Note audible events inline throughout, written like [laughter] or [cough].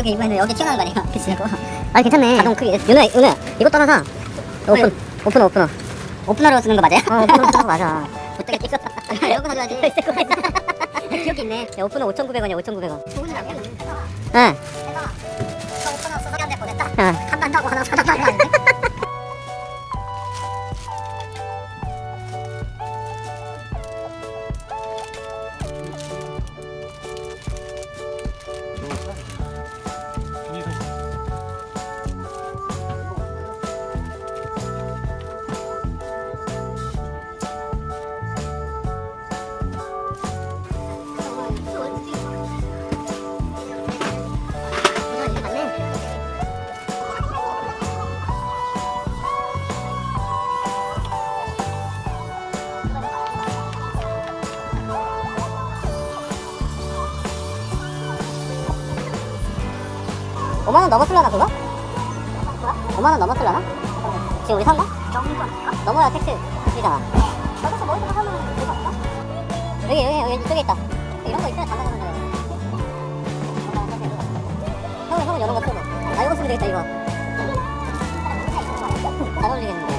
근육을 입으면 여기 튀어나온 거 아니야? [laughs] 그치? 이거 아 괜찮네. 자동 크기 윤호야 윤호야 이거 떠나서 오픈 오픈어 오픈어 오픈어로 쓰는 거 맞아요? 어 오픈어 쓰는 거 맞아. 못되게 찍었다 이거 가져야지. 기억이 있네. 야, 오픈어 5,900원이야 5,900원. 좋은 일 아니야? 응 오픈어 수상한테 보냈다. 어. 한번 하고 하나 사달라 5만원 넘었을라나 그거? 5만원 넘었을라나? 지금 우리 산가? 넘어야 택시 이잖아 여기서 멀리서 사면 되지 않나? 여기 여기 여기 이쪽에 있다 이런 거 있어야 장난하는 거야 형은 형은 이런 거 쓰고 나 이거 쓰면 되겠다 이거 잘 어울리겠는데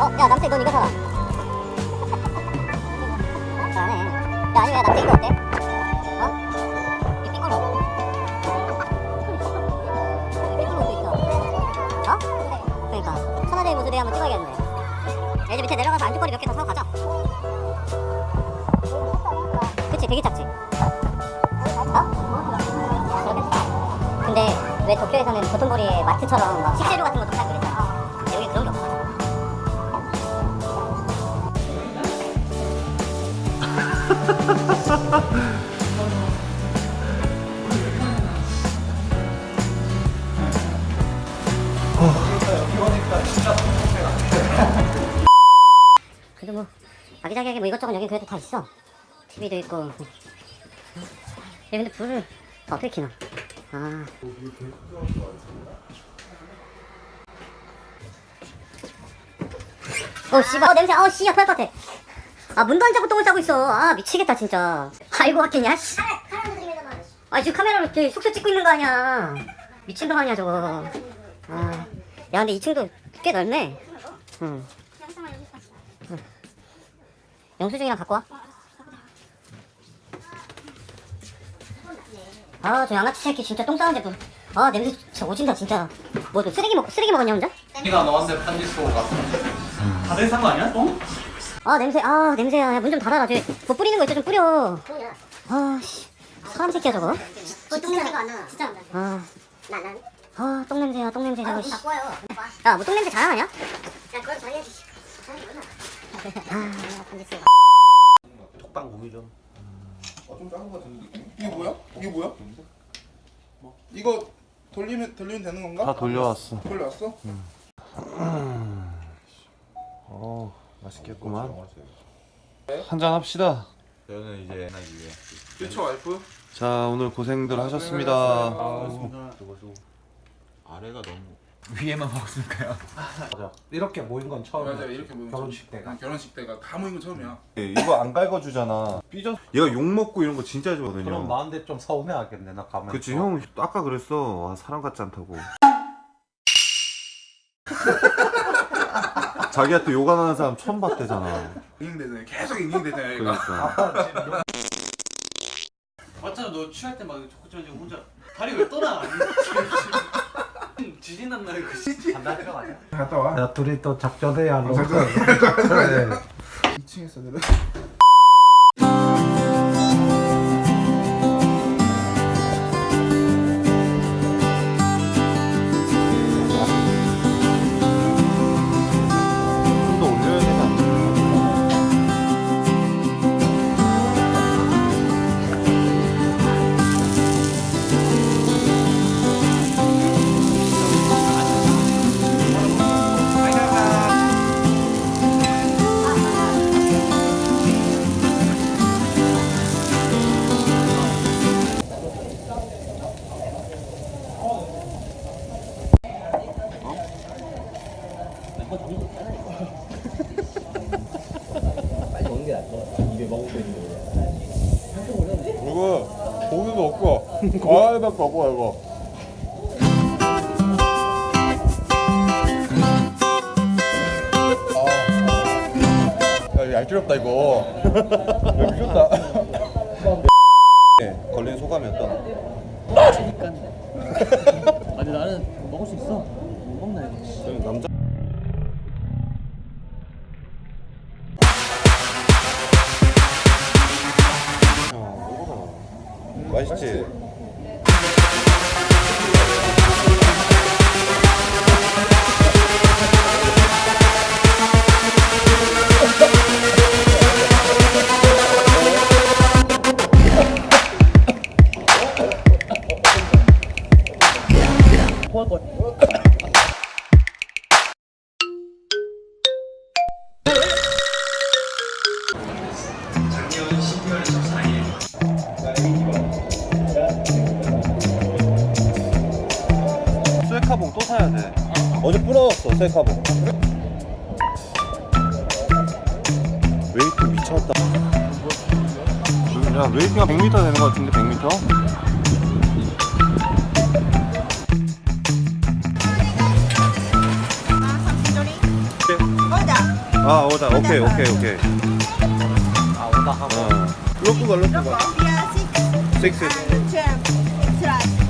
어야 남태 넌 이거 사라 잘하네 야 아니면 남태 이거 어때? 모습에 한번 찍어야겠네. 얘들 밑에 내려가서 안주거리 몇 개 더 사고 가자. 그치 되게 작지? 어? 근데 왜 도쿄에서는 도톤보리에 마트처럼 막 식재료 같은 것도 팔고 그랬잖아. 여기 그런 게 없어. [laughs] 아기자기하게 뭐 이것저것 여기 그래도 다 있어. TV도 있고. 야 근데 불을 어떻게 켜나? 아. 어 씨발 어 냄새 어 씨야 토할 것 같아. 아 문도 안 잡고 똥을 싸고 있어. 아 미치겠다 진짜. 아이고 같겠냐 씨. 아 지금 카메라로 이렇게 숙소 찍고 있는 거 아니야. 미친 놈 아니야 저거. 아. 야 근데 2층도 꽤 넓네. 응. 영수증이랑 갖고 와. 아, 저 양아치 새끼 진짜 똥 싸는데 또. 아, 냄새 진짜 오진다, 진짜. 뭐, 너 쓰레기 먹, 쓰레기 먹었냐, 혼자? 네가 너한테 편지 쓰고 갔어. 다들 산 거 아니야? 똥? 아, 냄새, 아, 냄새야. 야, 문좀 닫아라. 저기, 뭐 뿌리는 거 있어, 좀 뿌려. 아, 씨. 사람 새끼야, 저거. 그 똥냄새가 안 나. 진짜 안 나. 아, 나는. 아, 똥 냄새야, 똥 냄새, 저거, 씨. 바꿔요 야, 뭐 똥 냄새 자랑하냐? 야, 그걸 봐야지. 아, 편지 쓰고. 톡방 공유 좀. 좀 작은 거 같은데 이게 뭐야? 이게 뭐야? 이거 돌리면 돌리면 되는 건가? 다 돌려왔어. 돌려왔어? 어, 맛있겠구만. 한 잔 합시다. 저는 이제 나 위에 그쵸 와이프? 자, 오늘 고생들 하셨습니다. 아래가 너무 위에만 먹었으니까요. 이렇게 모인 건 처음이야. 맞아 이렇게 보면 결혼식 때가. 응, 결혼식 때가 다 모인 건 처음이야 이거 안 갈궈주잖아. 삐져. 얘가 욕 먹고 이런 거 진짜 그럼 좋아하거든요. 나한테 좀 서운해하겠네 나 가면. 그치, 형 아까 그랬어. 와, 사람 같지 않다고. [laughs] 자기한테 욕 안 하는 사람 처음 봤대잖아. 잉잉대잖아 계속 잉잉대잖아 얘가 그러니까. 맞잖아 너 취할 때막 적극적으로 혼자 다리 왜 떠나? [laughs] [laughs] 지진 났나 이거. 간다 들어가자. 갔다 와 야 둘이 또 작전해야. 그래. 2층에서 [laughs] 내려 고기도 없고 아, 나 바보야 이거. 아, 야, 이거 얄짤없다 이거. 야, 미쳤다. 네, 걸린 소감이 어떠나? 아니 나는 먹을 수 있어. 못 먹나 이거. 남자 300화보 웨이트 미쳤다. 야 웨이트가 100m 되는 것 같은데 100m? 아 오다. 오케이 오케이 오케이 아 오다 하고. 어. 로프가 로프가 6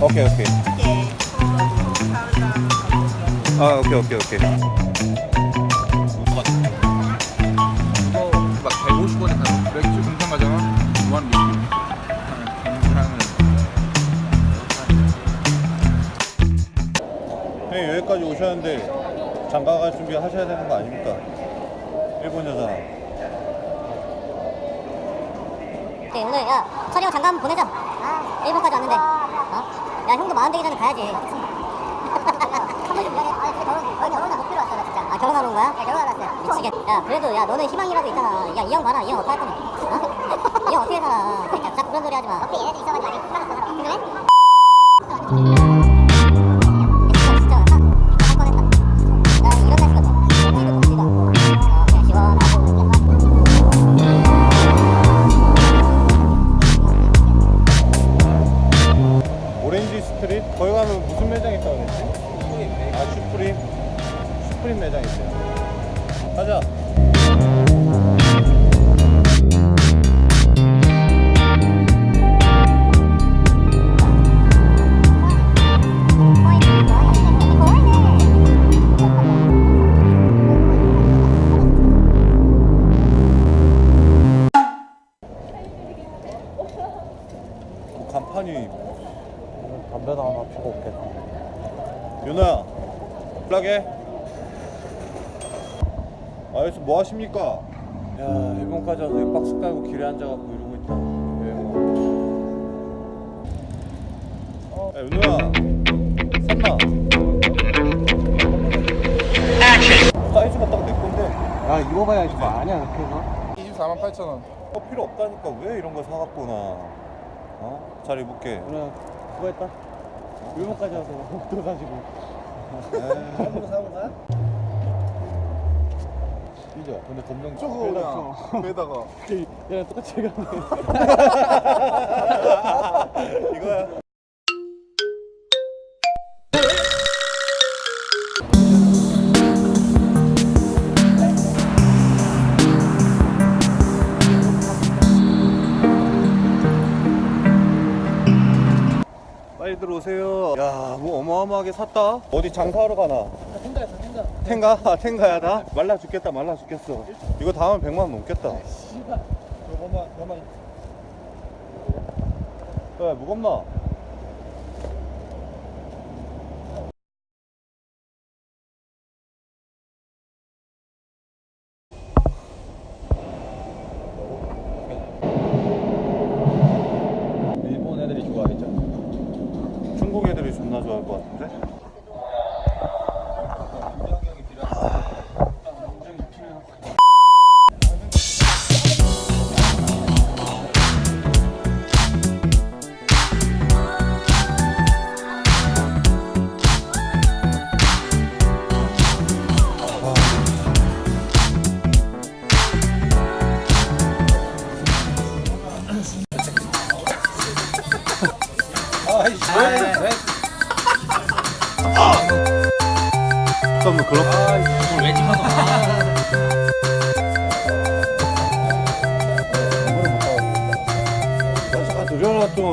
오케이 오케이. 아 오케이 오케이 오케이 막 150원에 한 맥주 공장 가잖아. 무한 리필. 경상은 형님 여기까지 오셨는데 장가갈 준비 하셔야 되는 거 아닙니까? 일본 여자 네, 오늘 야 촬영 잠깐 보내자. 아, 일본까지 왔는데. 어? 야 형도 마흔 되기 전에 가야지. [laughs] 아 결혼한 목표로 왔어 나 진짜. 아 결혼하러 온 거야? 야 결혼하러 왔어. 미치겠. 야 그래도 야 너는 희망이라도 있잖아. 야 이 형 봐라 이 형 어떡할 거냐? 어? [laughs] 이형 어떻게 살아? 그러니까 자꾸 그런 소리 하지 마. 어떻게 얘네들 있어가지고 아직 희망 없어. 그래? 연락해 아 여기서 뭐 하십니까? 야 일본까지 와서 이 박스 깔고 길에 앉아갖고 이러고 있다. 야 윤우야. 샀나? 사이즈가 딱 내 건데. 야 이거 봐야지 뭐 아니야 그렇게 해서? 24만 8천 원. 어, 필요 없다니까. 왜 이런 거 사갖고 나. 어? 잘 입을게. 그래. 그거 했다. 일본까지 와서 [laughs] 들어가지고 사는 거야? 이죠 근데 검정 저거 그냥 배다가 얘랑 똑같이 해가네 이거야 샀다. 어디 장사하러 가나? 텐가였어, 텐가. 텐가? 아, 텐가야 나? 말라 죽겠다, 말라 죽겠어. 이거 다음에 100만 원 넘겠다. 요거만 요거만 야, 무겁나?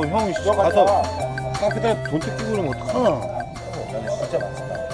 늘려놔 또 형이 가서. 카페에다 돈 뜯기고 그러면 어떡하나? 꼬치튀김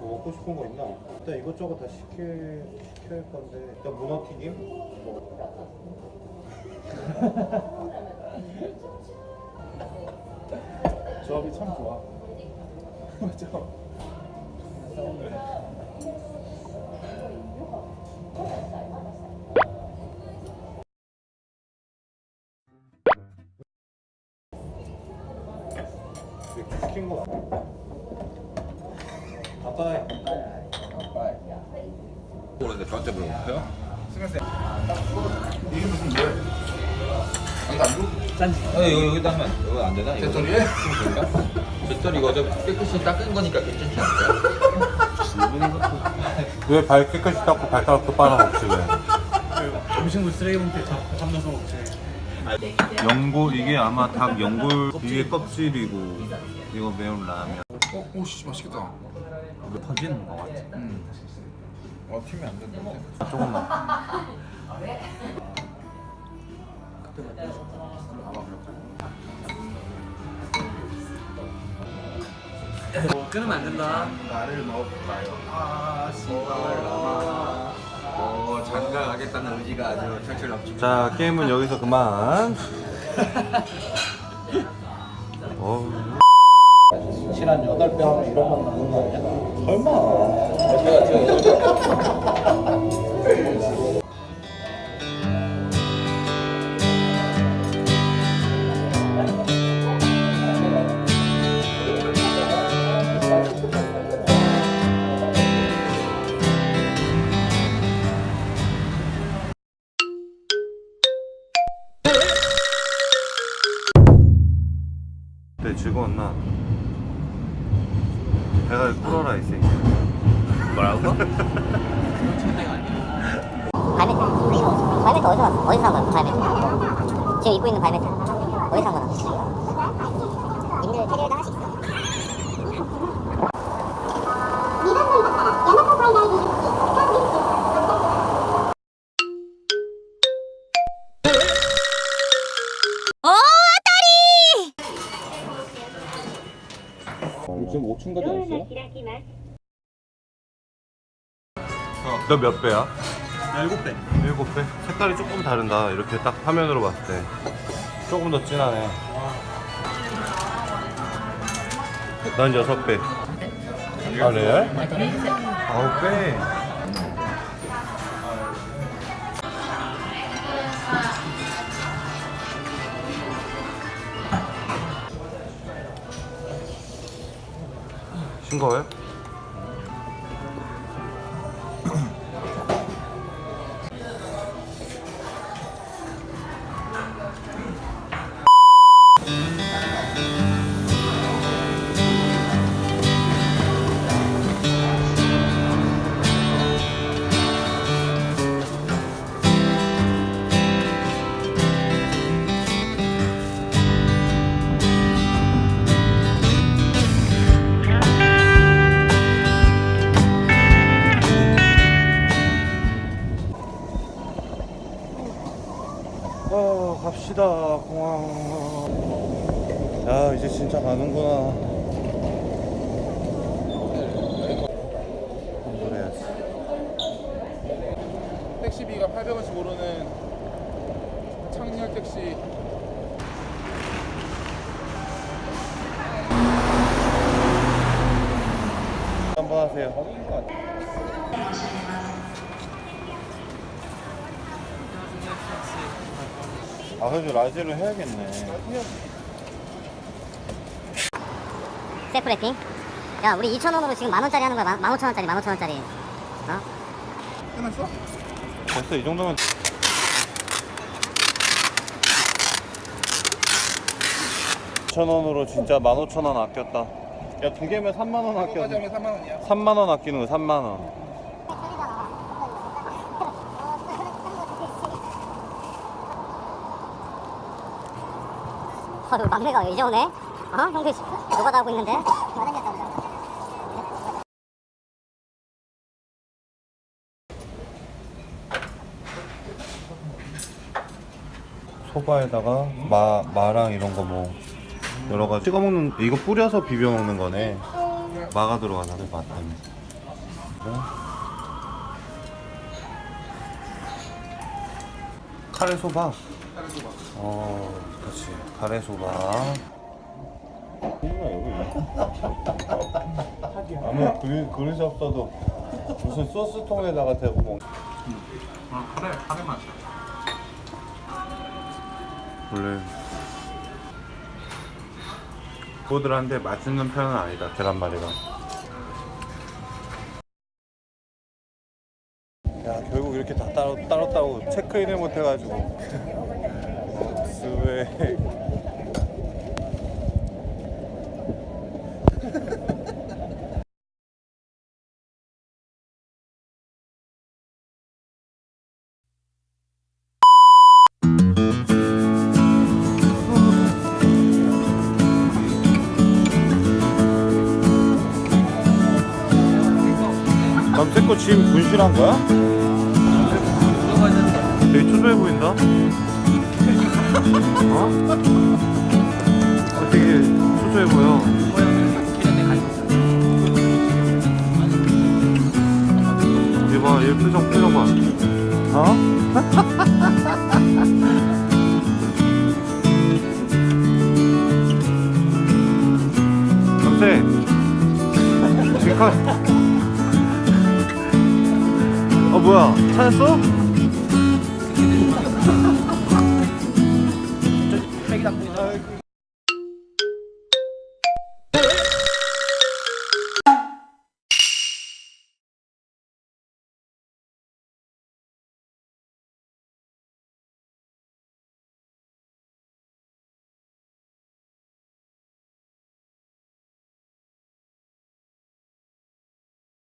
뭐 먹고 싶은 거 있나? 일단 이것저것 다 시켜야 할 건데 일단 문어튀김? [laughs] 조합이 참 좋아. [laughs] 맞죠? 이게 무슨 뭐야? 이거 안? 짠지 어, 여기 여기다 하면 이거 안 되나? 이거 배터리에? 배터리 이거 저 깨끗이 닦은 거니까 괜찮지 않을까? 왜 발 깨끗이 닦고 발가락도 빨아먹지 왜 음식물 쓰레기 봉투에 잡- 담아서 먹지 연골 이게 아마 닭 연골 이게 껍질이고 이거 매운 라면 어, 오씨 맛있겠다. 터지는 거 같아 음. 어, 튀면 안 된다는데. 조금만 어, 끊으면 안 된다 나를 먹을까요? 아 씨발 어 장가 가겠다는 의지가 아주 철철 넘칩니다 자 게임은 여기서 그만 [laughs] 어우 실한 8배 하면 1억만 남는 거 아니야? 설마 네 [laughs] 즐거웠나? 배가 꿇어라 이 새끼 뭐라고? 발매트 발매트 어디서 왔어? 어디서 산 거야 발매트 지금 입고 있는 발매트 어디서 산 거야 님들 캐리어도 하나씩 지금 5층까지 왔어요? 너몇 배야? 7배 7배? 색깔이 조금 다른다 이렇게 딱 화면으로 봤을 때 조금 더 진하네 난 6배 아 레알? 9배 싱거워요? 갑시다 공항. 야 이제 진짜 가는구나. 노래야지 택시비가 800원씩 오르는 창렬 택시. 한번 하세요 아 그래도 라지를 해야겠네. 셀프 랩핑. 야 우리 2,000원으로 지금 만원짜리 하는 거야. 15,000원짜리 15,000원짜리. 어? 끝났어? 됐어 이 정도면 2,000원으로 진짜 15,000원 아꼈다. 야 두 개면 3만원 까지 아꼈네 하면 3만 원이야. 3만원 아끼는 거 3만원 아, 너 막내가 이제 오네? 어? 형들 노가다 하고 있는데? 소바에다가 마, 마랑 이런 거 뭐 여러 가지 찍어 먹는 이거 뿌려서 비벼 먹는 거네 마가 들어가나 봐맛 때문에? 카레 소바 어 그렇지. 카레 소바. 뭐야 여기 아무 그릇, 그릇이 없어도 무슨 소스통에다가 대고 먹아 카레 카레 맛이야. 원래 보들한데 맛있는 편은 아니다 계란말이가 야 결국 이렇게 다 따로 따로 따로 체크인을 못 해가지고 스웨 남태꽃 지금 분실한 거야? 되게 초조해 보인다. 어? 어, 되게 초조해 보여. 얘 봐, 얘 표정, 표정 봐. 어? 남태, 지금 가. 어 뭐야 찾았어?